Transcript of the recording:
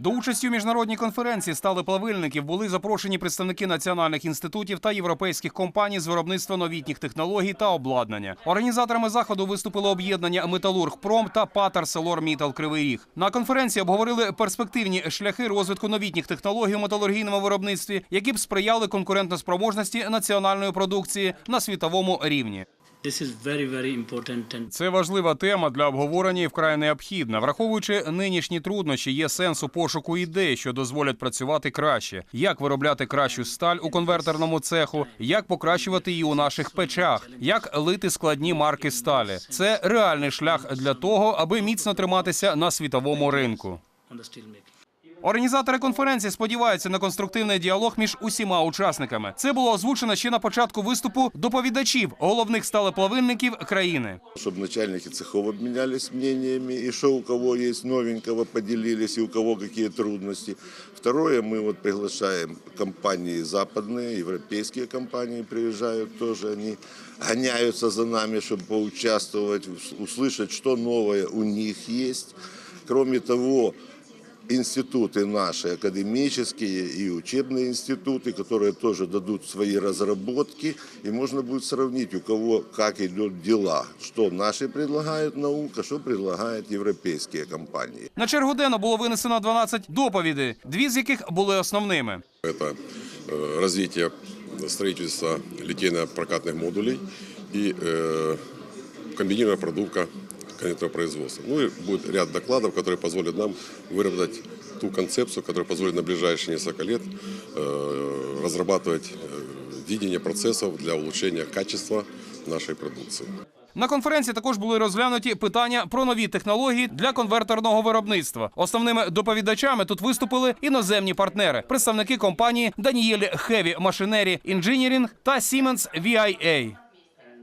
До участі у міжнародній конференції стали плавильників були запрошені представники національних інститутів та європейських компаній з виробництва новітніх технологій та обладнання. Організаторами заходу виступили об'єднання Металургпром та Патер Мітал Кривий Ріг. На конференції обговорили перспективні шляхи розвитку новітніх технологій у металургійному виробництві, які б сприяли конкурентоспроможності національної продукції на світовому рівні. Це важлива тема для обговорення і вкрай необхідна. Враховуючи нинішні труднощі, є сенс у пошуку ідей, що дозволять працювати краще. Як виробляти кращу сталь у конвертерному цеху, як покращувати її у наших печах, як лити складні марки сталі. Це реальний шлях для того, аби міцно триматися на світовому ринку. on the steel making. Організатори конференції сподіваються на конструктивний діалог між усіма учасниками. Це було озвучено ще на початку виступу доповідачів головних сталеплавильників країни. чтобы начальники цехов обменялись мнениями, и что у кого есть новенького, поделились, и у кого какие трудности. Второе, мы вот приглашаем компании западные, европейские компании приезжают тоже, они гоняются за нами, чтобы поучаствовать, услышать, что новое у них есть. Кроме того, институты наши, академические и учебные институты, которые тоже дадут свои разработки, и можно будет сравнить, у кого как идут дела, что наши предлагают наука, что предлагают европейские компании. На чергу денну було винесено 12 доповідей, дві з яких були основними. Это э, развитие строительства литейно-прокатных модулей и э, комбинированная продувка конечного производства. Ну и будет ряд докладов, которые позволят нам выработать ту концепцию, которая позволит на ближайшие несколько лет э, разрабатывать э, видение процессов для улучшения качества нашей продукции. На конференції також були розглянуті питання про нові технології для конвертерного виробництва. Основними доповідачами тут виступили іноземні партнери, представники компанії Daniel Heavy Machinery Engineering та Siemens VIA.